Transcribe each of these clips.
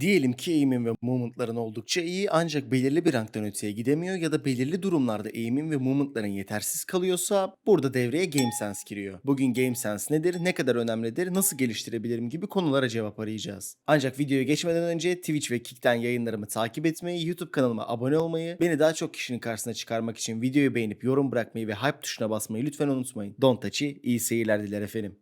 Diyelim ki eğimin ve movement'ların oldukça iyi ancak belirli bir ranktan öteye gidemiyor ya da belirli durumlarda eğimin ve movement'ların yetersiz kalıyorsa burada devreye Game Sense giriyor. Bugün Game Sense nedir, ne kadar önemlidir, nasıl geliştirebilirim gibi konulara cevap arayacağız. Ancak videoya geçmeden önce Twitch ve Kick'ten yayınlarımı takip etmeyi, YouTube kanalıma abone olmayı, beni daha çok kişinin karşısına çıkarmak için videoyu beğenip yorum bırakmayı ve hype tuşuna basmayı lütfen unutmayın. Don't touch'ı iyi seyirler diler efendim.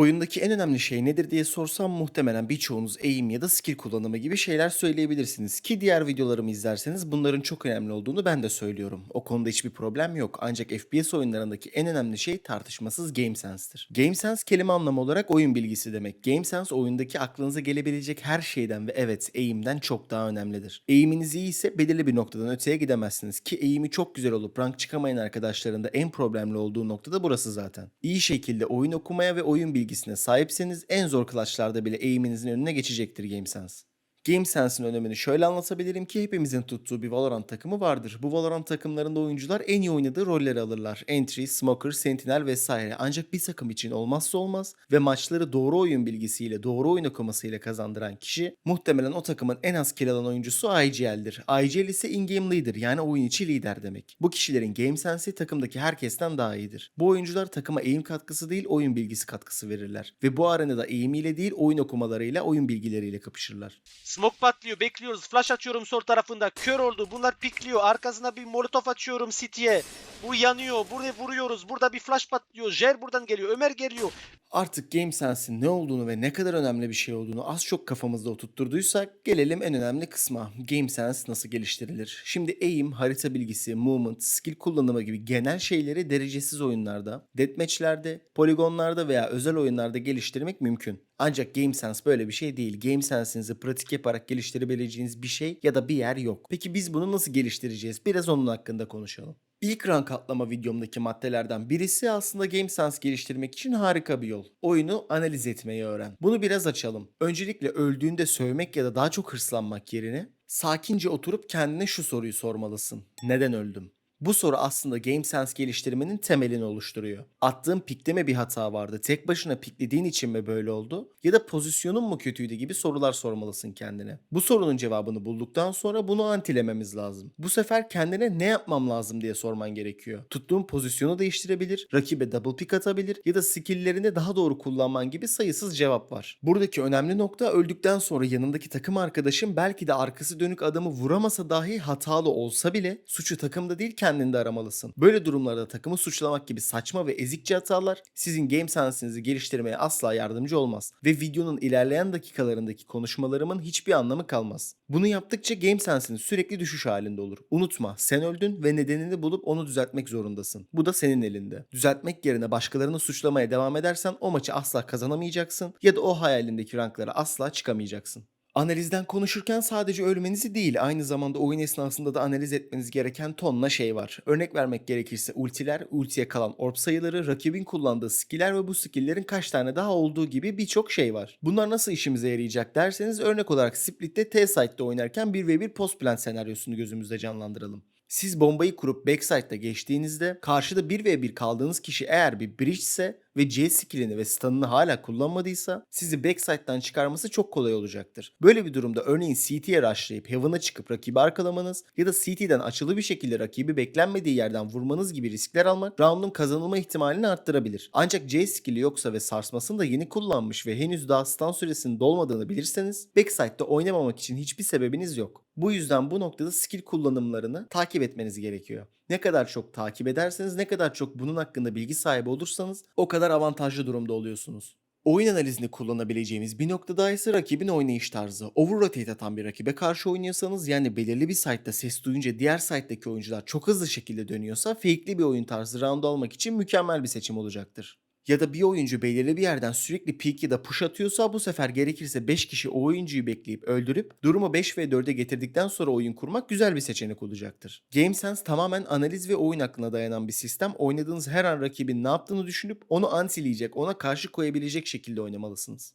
Oyundaki en önemli şey nedir diye sorsam muhtemelen birçoğunuz aim ya da skill kullanımı gibi şeyler söyleyebilirsiniz. Ki diğer videolarımı izlerseniz bunların çok önemli olduğunu ben de söylüyorum. O konuda hiçbir problem yok. Ancak FPS oyunlarındaki en önemli şey tartışmasız Game Sense'tir. Game Sense kelime anlamı olarak oyun bilgisi demek. Game Sense oyundaki aklınıza gelebilecek her şeyden ve evet aim'den çok daha önemlidir. Aim'iniz iyi ise belirli bir noktadan öteye gidemezsiniz. Ki aim'i çok güzel olup rank çıkamayan arkadaşların da en problemli olduğu noktada burası zaten. İyi şekilde oyun okumaya ve oyun bilgisine sahipseniz en zor clutchlarda bile aim'inizin önüne geçecektir GameSense. GameSense'in önemini şöyle anlatabilirim ki hepimizin tuttuğu bir Valorant takımı vardır. Bu Valorant takımlarında oyuncular en iyi oynadığı rolleri alırlar. Entry, Smoker, Sentinel vesaire. Ancak bir takım için olmazsa olmaz ve maçları doğru oyun bilgisiyle, doğru oyun okumasıyla kazandıran kişi muhtemelen o takımın en az kill alan oyuncusu IGL'dir. IGL ise in-game leader yani oyun içi lider demek. Bu kişilerin game sense'i takımdaki herkesten daha iyidir. Bu oyuncular takıma aim katkısı değil oyun bilgisi katkısı verirler. Ve bu arenada aim ile değil oyun okumalarıyla, oyun bilgileriyle kapışırlar. Smoke patlıyor bekliyoruz. Flash açıyorum sol tarafında. Kör oldu. Bunlar pikliyor. Arkasına bir molotof açıyorum City'ye. Bu yanıyor. Buraya vuruyoruz. Burada bir flash patlıyor. Jer buradan geliyor. Ömer geliyor. Artık Game Sense'in ne olduğunu ve ne kadar önemli bir şey olduğunu az çok kafamızda oturtturduysak gelelim en önemli kısma. Game Sense nasıl geliştirilir? Şimdi aim, harita bilgisi, movement, skill kullanımı gibi genel şeyleri derecesiz oyunlarda, deathmatchlerde, poligonlarda veya özel oyunlarda geliştirmek mümkün. Ancak Game Sense böyle bir şey değil. Game Sense'inizi pratik yaparak geliştirebileceğiniz bir şey ya da bir yer yok. Peki biz bunu nasıl geliştireceğiz? Biraz onun hakkında konuşalım. İlk rank atlama videomdaki maddelerden birisi aslında GameSense geliştirmek için harika bir yol. Oyunu analiz etmeyi öğren. Bunu biraz açalım. Öncelikle öldüğünde sövmek ya da daha çok hırslanmak yerine sakince oturup kendine şu soruyu sormalısın. Neden öldüm? Bu soru aslında GameSense geliştirmenin temelini oluşturuyor. Attığın pikte mi bir hata vardı? Tek başına piklediğin için mi böyle oldu? Ya da pozisyonun mu kötüydü gibi sorular sormalısın kendine. Bu sorunun cevabını bulduktan sonra bunu antilememiz lazım. Bu sefer kendine ne yapmam lazım diye sorman gerekiyor. Tuttuğun pozisyonu değiştirebilir, rakibe double pick atabilir ya da skill'lerini daha doğru kullanman gibi sayısız cevap var. Buradaki önemli nokta öldükten sonra yanındaki takım arkadaşın belki de arkası dönük adamı vuramasa dahi hatalı olsa bile suçu takımda değil kendinde aramalısın. Böyle durumlarda takımı suçlamak gibi saçma ve ezikçe hatalar sizin game sense'inizi geliştirmeye asla yardımcı olmaz ve videonun ilerleyen dakikalarındaki konuşmalarımın hiçbir anlamı kalmaz. Bunu yaptıkça game sense'in sürekli düşüş halinde olur. Unutma sen öldün ve nedenini bulup onu düzeltmek zorundasın. Bu da senin elinde. Düzeltmek yerine başkalarını suçlamaya devam edersen o maçı asla kazanamayacaksın ya da o hayalindeki ranklara asla çıkamayacaksın. Analizden konuşurken sadece ölmenizi değil aynı zamanda oyun esnasında da analiz etmeniz gereken tonla şey var. Örnek vermek gerekirse ultiler, ultiye kalan orb sayıları, rakibin kullandığı skiller ve bu skilllerin kaç tane daha olduğu gibi birçok şey var. Bunlar nasıl işimize yarayacak derseniz örnek olarak Split'te T-Site'de oynarken 1v1 post plant senaryosunu gözümüzde canlandıralım. Siz bombayı kurup backside'da geçtiğinizde karşıda 1v1 kaldığınız kişi eğer bir bridge ise ve C skillini ve stun'ını hala kullanmadıysa sizi backside'dan çıkarması çok kolay olacaktır. Böyle bir durumda örneğin CT'ye rushlayıp Heaven'a çıkıp rakibi arkalamanız ya da CT'den açılı bir şekilde rakibi beklenmediği yerden vurmanız gibi riskler almak round'un kazanılma ihtimalini arttırabilir. Ancak C skill'i yoksa ve sarsmasını da yeni kullanmış ve henüz daha stun süresinin dolmadığını bilirseniz backside'da oynamamak için hiçbir sebebiniz yok. Bu yüzden bu noktada skill kullanımlarını takip etmeniz gerekiyor. Ne kadar çok takip ederseniz, ne kadar çok bunun hakkında bilgi sahibi olursanız o kadar avantajlı durumda oluyorsunuz. Oyun analizini kullanabileceğimiz bir noktada ise rakibin oynayış tarzı. Overrotate atan bir rakibe karşı oynuyorsanız yani belirli bir site'da ses duyunca diğer site'daki oyuncular çok hızlı şekilde dönüyorsa fake'li bir oyun tarzı round almak için mükemmel bir seçim olacaktır. Ya da bir oyuncu belirli bir yerden sürekli peek ya da push atıyorsa bu sefer gerekirse 5 kişi o oyuncuyu bekleyip öldürüp durumu 5 ve 4'e getirdikten sonra oyun kurmak güzel bir seçenek olacaktır. GameSense tamamen analiz ve oyun aklına dayanan bir sistem. Oynadığınız her an rakibin ne yaptığını düşünüp onu antileyecek, ona karşı koyabilecek şekilde oynamalısınız.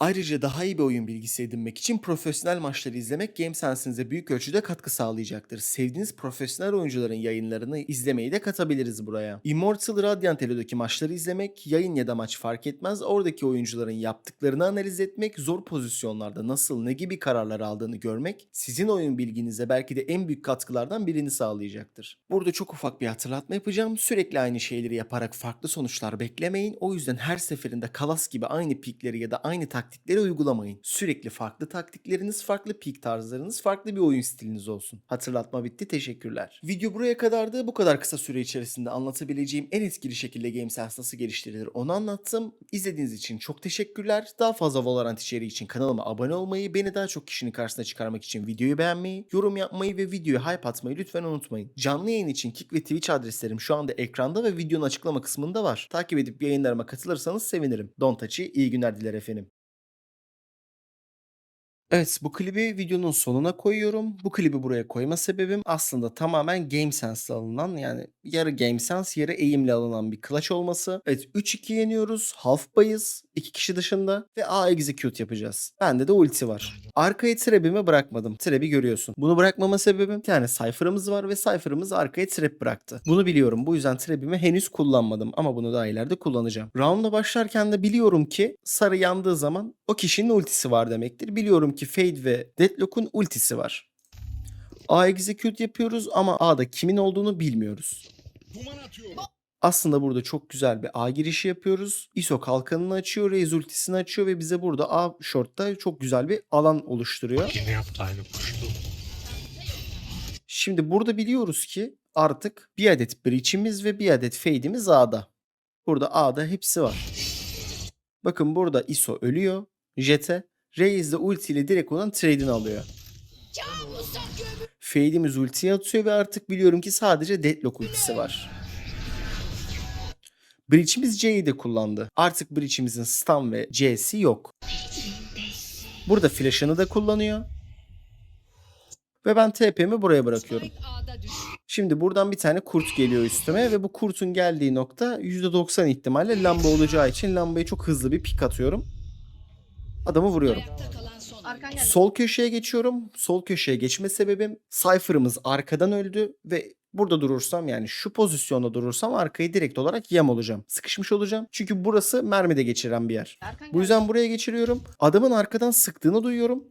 Ayrıca daha iyi bir oyun bilgisi edinmek için profesyonel maçları izlemek Game Sense'inize büyük ölçüde katkı sağlayacaktır. Sevdiğiniz profesyonel oyuncuların yayınlarını izlemeyi de katabiliriz buraya. Immortal Radiant Elo'daki maçları izlemek, yayın ya da maç fark etmez, oradaki oyuncuların yaptıklarını analiz etmek, zor pozisyonlarda nasıl ne gibi kararlar aldığını görmek, sizin oyun bilginize belki de en büyük katkılardan birini sağlayacaktır. Burada çok ufak bir hatırlatma yapacağım. Sürekli aynı şeyleri yaparak farklı sonuçlar beklemeyin. O yüzden her seferinde kalas gibi aynı pikleri ya da aynı taktikleri uygulamayın. Sürekli farklı taktikleriniz, farklı pik tarzlarınız, farklı bir oyun stiliniz olsun. Hatırlatma bitti. Teşekkürler. Video buraya kadardı. Bu kadar kısa süre içerisinde anlatabileceğim en etkili şekilde GameSense nasıl geliştirilir onu anlattım. İzlediğiniz için çok teşekkürler. Daha fazla Valorant içeriği için kanalıma abone olmayı, beni daha çok kişinin karşısına çıkarmak için videoyu beğenmeyi, yorum yapmayı ve videoya hype atmayı lütfen unutmayın. Canlı yayın için Kick ve Twitch adreslerim şu anda ekranda ve videonun açıklama kısmında var. Takip edip yayınlarıma katılırsanız sevinirim. Don Taçi iyi günler diler efendim. Evet bu klibi videonun sonuna koyuyorum. Bu klibi buraya koyma sebebim aslında tamamen GameSense'le alınan yani yarı GameSense yarı eğimle alınan bir clutch olması. Evet 3-2 yeniyoruz. Half 2 kişi dışında ve A execute yapacağız. Bende de ulti var. Arkaya trap'imi bırakmadım. Trap'i görüyorsun. Bunu bırakmama sebebim bir tane Cypher'ımız var ve Cypher'ımız arkaya trap bıraktı. Bunu biliyorum. Bu yüzden trap'imi henüz kullanmadım ama bunu daha ileride kullanacağım. Round'a başlarken de biliyorum ki sarı yandığı zaman o kişinin ultisi var demektir. Biliyorum ki Fade ve Deadlock'un ultisi var. A execute yapıyoruz ama A'da kimin olduğunu bilmiyoruz. Aslında burada çok güzel bir A girişi yapıyoruz. ISO kalkanını açıyor, Raze ultisini açıyor ve bize burada A short'ta çok güzel bir alan oluşturuyor. Yine yaptı aynı kuştu. Şimdi burada biliyoruz ki artık bir adet breach'imiz ve bir adet fade'imiz A'da. Burada A'da hepsi var. Bakın burada ISO ölüyor. Jet'e. Raze de ulti ile direkt onun trade'ini alıyor. Fade'imiz ultiye atıyor ve artık biliyorum ki sadece Deadlock ultisi var. Breach'imiz C'yi de kullandı. Artık Breach'imizin stun ve C'si yok. Burada flash'ını da kullanıyor. Ve ben TP'mi buraya bırakıyorum. Şimdi buradan bir tane kurt geliyor üstüme ve bu kurtun geldiği nokta %90 ihtimalle lamba olacağı için lambaya çok hızlı bir pik atıyorum. Adamı vuruyorum. Sol köşeye geçiyorum. Sol köşeye geçme sebebim Cypher'ımız arkadan öldü ve burada durursam yani şu pozisyonda durursam arkayı direkt olarak yem olacağım. Sıkışmış olacağım. Çünkü burası mermi de geçiren bir yer. Bu yüzden buraya geçiriyorum. Adamın arkadan sıktığını duyuyorum.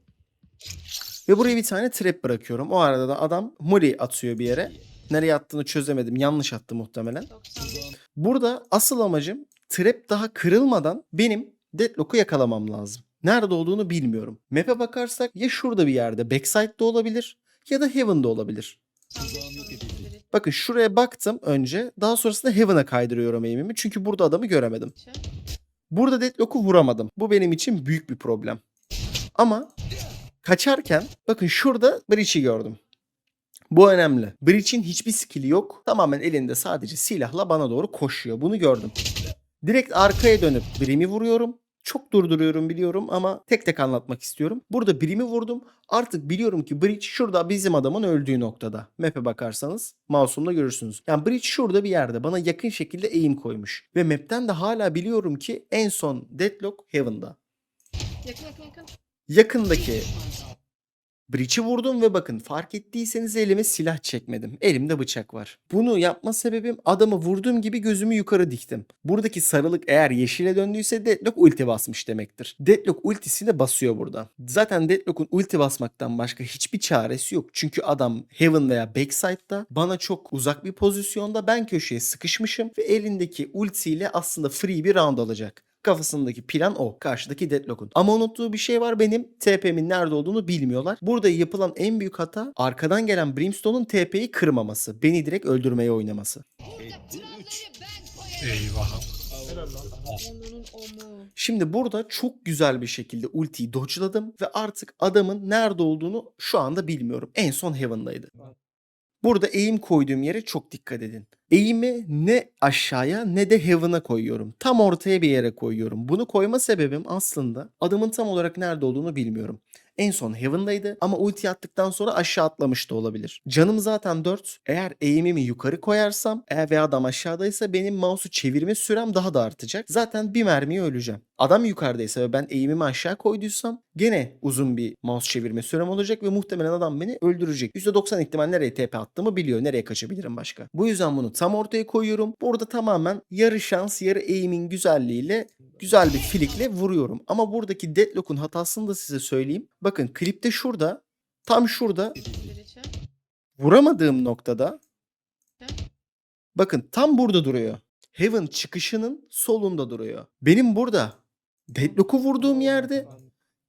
Ve buraya bir tane trap bırakıyorum. O arada da adam molly atıyor bir yere. Nereye attığını çözemedim. Yanlış attı muhtemelen. 91. Burada asıl amacım trap daha kırılmadan benim Deadlock'u yakalamam lazım. Nerede olduğunu bilmiyorum. Map'e bakarsak ya şurada bir yerde backside'da olabilir ya da Heaven'da olabilir. Bakın şuraya baktım önce. Daha sonrasında Heaven'a kaydırıyorum aim'imi. Çünkü burada adamı göremedim. Burada Deadlock'u vuramadım. Bu benim için büyük bir problem. Ama kaçarken bakın şurada Breach'i gördüm. Bu önemli. Breach'in hiçbir skill'i yok. Tamamen elinde sadece silahla bana doğru koşuyor. Bunu gördüm. Direkt arkaya dönüp Brim'i vuruyorum. Çok durduruyorum biliyorum ama tek tek anlatmak istiyorum. Burada Brim'i vurdum. Artık biliyorum ki Breach şurada bizim adamın öldüğü noktada. Map'e bakarsanız mouse'umla görürsünüz. Yani Breach şurada bir yerde bana yakın şekilde aim koymuş. Ve map'ten de hala biliyorum ki en son Deadlock Heaven'da. Yakın yakın yakın. Yakındaki Breach'i vurdum ve bakın fark ettiyseniz elime silah çekmedim. Elimde bıçak var. Bunu yapma sebebim adamı vurduğum gibi gözümü yukarı diktim. Buradaki sarılık eğer yeşile döndüyse Deadlock ulti basmış demektir. Deadlock ultisini basıyor burada. Zaten Deadlock'un ulti basmaktan başka hiçbir çaresi yok. Çünkü adam Heaven veya Backside'da bana çok uzak bir pozisyonda ben köşeye sıkışmışım ve elindeki ultiyle aslında free bir round alacak. Kafasındaki plan o. Karşıdaki Deadlock'un. Ama unuttuğu bir şey var benim. TP'min nerede olduğunu bilmiyorlar. Burada yapılan en büyük hata arkadan gelen Brimstone'un TP'yi kırmaması. Beni direkt öldürmeye oynaması. Eyvah. Şimdi burada çok güzel bir şekilde ultiyi dodge'ladım ve artık adamın nerede olduğunu şu anda bilmiyorum. En son Heaven'daydı. Burada eğim koyduğum yere çok dikkat edin. Eğimi ne aşağıya ne de Heaven'a koyuyorum. Tam ortaya bir yere koyuyorum. Bunu koyma sebebim aslında adamın tam olarak nerede olduğunu bilmiyorum. En son Heaven'daydı ama ulti attıktan sonra aşağı atlamış da olabilir. Canım zaten 4. Eğer eğimimi yukarı koyarsam eğer ve adam aşağıdaysa benim mouse'u çevirme sürem daha da artacak. Zaten bir mermiye öleceğim. Adam yukarıdaysa ve ben eğimimi aşağı koyduysam gene uzun bir mouse çevirme sürem olacak ve muhtemelen adam beni öldürecek. %90 ihtimal nereye TP attığımı biliyor. Nereye kaçabilirim başka. Bu yüzden bunu tam ortaya koyuyorum. Burada tamamen yarı şans yarı eğimin güzelliğiyle güzel bir flikle vuruyorum. Ama buradaki Deadlock'un hatasını da size söyleyeyim. Bakın klipte şurada tam şurada vuramadığım noktada bakın tam burada duruyor. Heaven çıkışının solunda duruyor. Benim burada Deadlock'u vurduğum yerde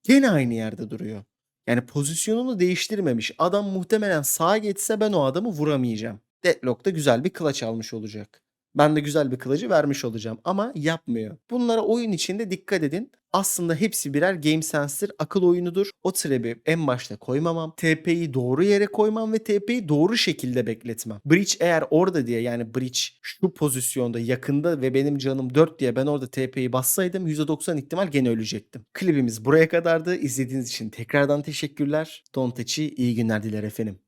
gene aynı yerde duruyor. Yani pozisyonunu değiştirmemiş. Adam muhtemelen sağa geçse ben o adamı vuramayacağım. Deadlock da güzel bir kılıç almış olacak. Ben de güzel bir kılıcı vermiş olacağım ama yapmıyor. Bunlara oyun içinde dikkat edin. Aslında hepsi birer game sense'tir, akıl oyunudur. O trap'i en başta koymamam, TP'yi doğru yere koymam ve TP'yi doğru şekilde bekletmem. Breach eğer orada diye yani Breach şu pozisyonda yakında ve benim canım 4 diye ben orada TP'yi bassaydım %90 ihtimal gene ölecektim. Klibimiz buraya kadardı. İzlediğiniz için tekrardan teşekkürler. Dontechi iyi günler diler efendim.